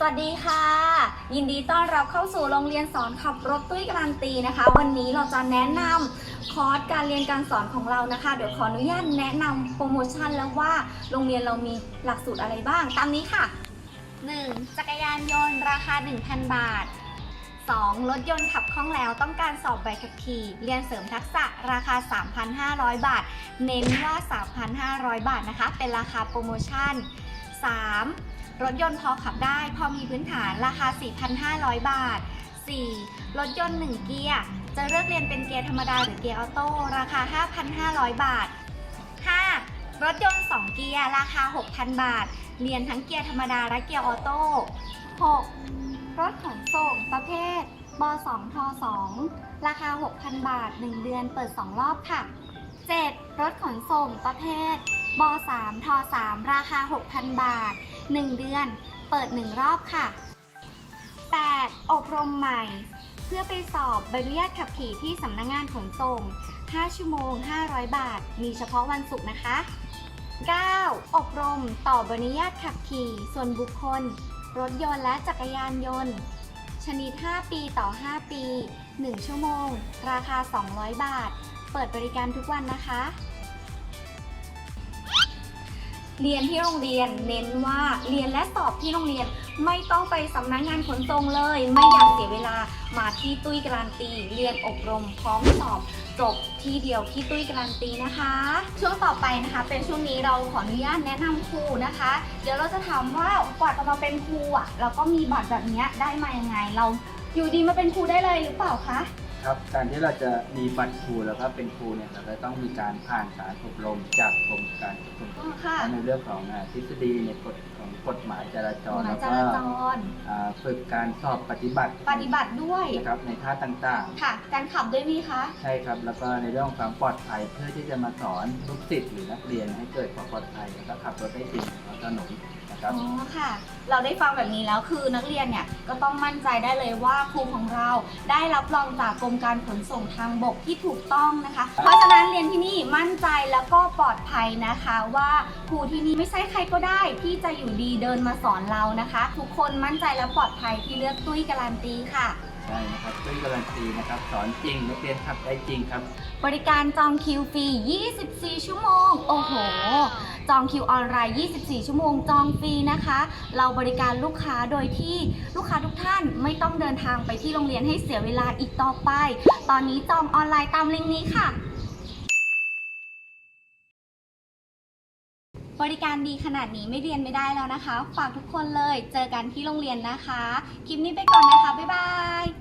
สวัสดีค่ะ ยินดีต้อนรับเข้าสู่โรงเรียนสอนขับรถตุ้ยการันตีนะคะ วันนี้เราจะแนะนำคอร์สการเรียนการสอนของเรานะคะ เดี๋ยวขออนุญาตแนะนำโปรโมชั่นแล้วว่าโรงเรียนเรามีหลักสูตรอะไรบ้าง ตามนี้ค่ะ 1. จักรยานยนต์ราคา 1,000 บาท 2. รถยนต์ขับคล่องแล้วต้องการสอบใบขับขี่ เรียนเสริมทักษะราคา 3,500 บาท เน้นว่า 3,500 บาทนะคะ เป็นราคาโปรโมชั่น 3. รถยนต์พอขับได้พอมีพื้นฐานราคา 4,500 บาท 4. รถยนต์ 1 เกียร์ จะเลือกเรียนเป็นเกียร์ธรรมดาหรือเกียร์ออโต้ราคา 5,500 บาท 5. รถยนต์ 2 เกียร์ ราคา 6,000 บาท เรียนทั้งเกียร์ธรรมดาและเกียร์ออโต้ 6. รถขนส่งประเภทบ2ท2ราคา 6,000 บาท 1 เดือนเปิด 2 รอบค่ะ 7. รถขนส่งประเภทบ3ท3ราคา 6,000 บาท 1 เดือน เปิด 1 รอบค่ะ 8. อบรมใหม่ เพื่อไปสอบใบอนุญาตขับขี่ที่สำนักงงานขนส่ง 5 ชั่วโมง 500 บาท มีเฉพาะวันศุกร์นะคะ 9. อบรมต่อใบอนุญาตขับขี่ส่วนบุคคล รถยนต์และจักรยานยนต์ ชนิด 5 ปีต่อ 5 ปี 1 ชั่วโมง ราคา 200 บาท เปิดบริการทุกวันนะคะ เรียนที่โรงเรียนเน้นว่าเรียนและสอบที่โรงเรียนไม่ต้องไปสำนักงงานขนส่งเลย ไม่อยากเสียเวลามาที่ตุ้ยการันตี เรียนอบรมพร้อมสอบจบที่เดียวที่ตุ้ยการันตีนะคะ ช่วงต่อไปนะคะ เป็นช่วงนี้เราขออนุญาตแนะนำครูนะคะ เดี๋ยวเราจะถามว่ากว่าจะมาเป็นครูอะเราก็มีบัตรแบบเนี้ยได้มายังไงเราอยู่ดีมาเป็นครูได้เลยหรือเปล่าคะ ครับการที่เราจะมีบัตรครูแล้วก็เป็นครูเนี่ยเราก็ต้องมีการผ่านการอบรมจากกรมการขนส่งอ๋อค่ะ ทั้งในเรื่องของอ่าทฤษฎีในกฎของกฎหมายจราจรหมายแล้วจก็ราจร อ่าฝึกการสอบปฏิบัติปฏิบัติด้วย นะครับในท่าต่างค่ะ การขับด้วยไหมคะ ๆ ใช่ครับ แล้วก็ในเรื่องของความปลอดภัยเพื่อที่จะมาสอนลูกศิษย์หรือนักเรียนให้เกิดความปลอดภัยแล้วก็ขับรถได้จริงบนถนนนะ ครับ อ๋อค่ะ เราได้ฟังแบบนี้แล้วคือนักเรียนเนี่ยก็ต้องมั่นใจได้เลยว่าครูของเราได้รับรองจากกรมการขนส่งทางบกที่ถูกต้องนะคะ เพราะฉะนั้นเรียนที่นี่มั่นใจแล้วก็ปลอดภัยนะคะว่าครูที่นี่ไม่ใช่ใครก็ได้ที่จะอยู่ดีเดินมาสอนเรานะคะ ทุกคนมั่นใจและปลอดภัยที่เลือกตุ้ยการันตีค่ะ ใช่นะครับซึ่งการันตีนะครับสอนจริงนักเรียนขับได้จริงครับ บริการจองคิวฟรี 24 ชั่วโมง โอ้โห จองคิวออนไลน์ 24 ชั่วโมง จองฟรีนะคะ เราบริการลูกค้าโดยที่ลูกค้าทุกท่านไม่ต้องเดินทางไปที่โรงเรียนให้เสียเวลาอีกต่อไป ตอนนี้จองออนไลน์ตามลิงก์นี้ค่ะ บริการดีขนาดนี้ไม่เรียนไม่ได้แล้วนะคะ ฝากทุกคนเลย เจอกันที่โรงเรียนนะคะ คลิปนี้ไปก่อนนะคะ บ๊ายบาย